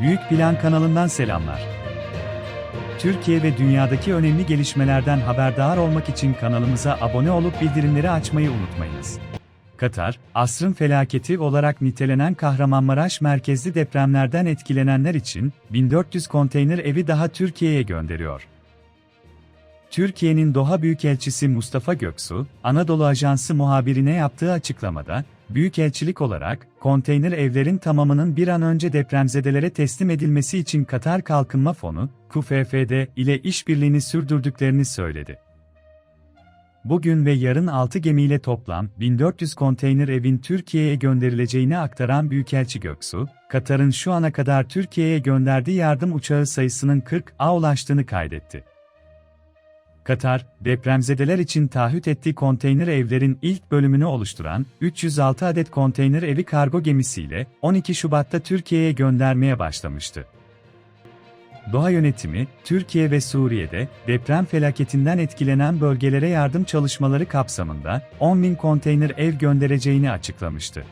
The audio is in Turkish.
Büyük Plan kanalından selamlar. Türkiye ve dünyadaki önemli gelişmelerden haberdar olmak için kanalımıza abone olup bildirimleri açmayı unutmayınız. Katar, asrın felaketi olarak nitelenen Kahramanmaraş merkezli depremlerden etkilenenler için 1400 konteyner evi daha Türkiye'ye gönderiyor. Türkiye'nin Doha Büyükelçisi Mustafa Göksu, Anadolu Ajansı muhabirine yaptığı açıklamada, Büyükelçilik olarak, konteyner evlerin tamamının bir an önce depremzedelere teslim edilmesi için Katar Kalkınma Fonu, KUFFD ile işbirliğini sürdürdüklerini söyledi. Bugün ve yarın 6 gemiyle toplam 1400 konteyner evin Türkiye'ye gönderileceğini aktaran Büyükelçi Göksu, Katar'ın şu ana kadar Türkiye'ye gönderdiği yardım uçağı sayısının 40'a ulaştığını kaydetti. Katar, depremzedeler için taahhüt ettiği konteyner evlerin ilk bölümünü oluşturan 306 adet konteyner evi kargo gemisiyle 12 Şubat'ta Türkiye'ye göndermeye başlamıştı. Doğa yönetimi, Türkiye ve Suriye'de deprem felaketinden etkilenen bölgelere yardım çalışmaları kapsamında 10 bin konteyner ev göndereceğini açıklamıştı.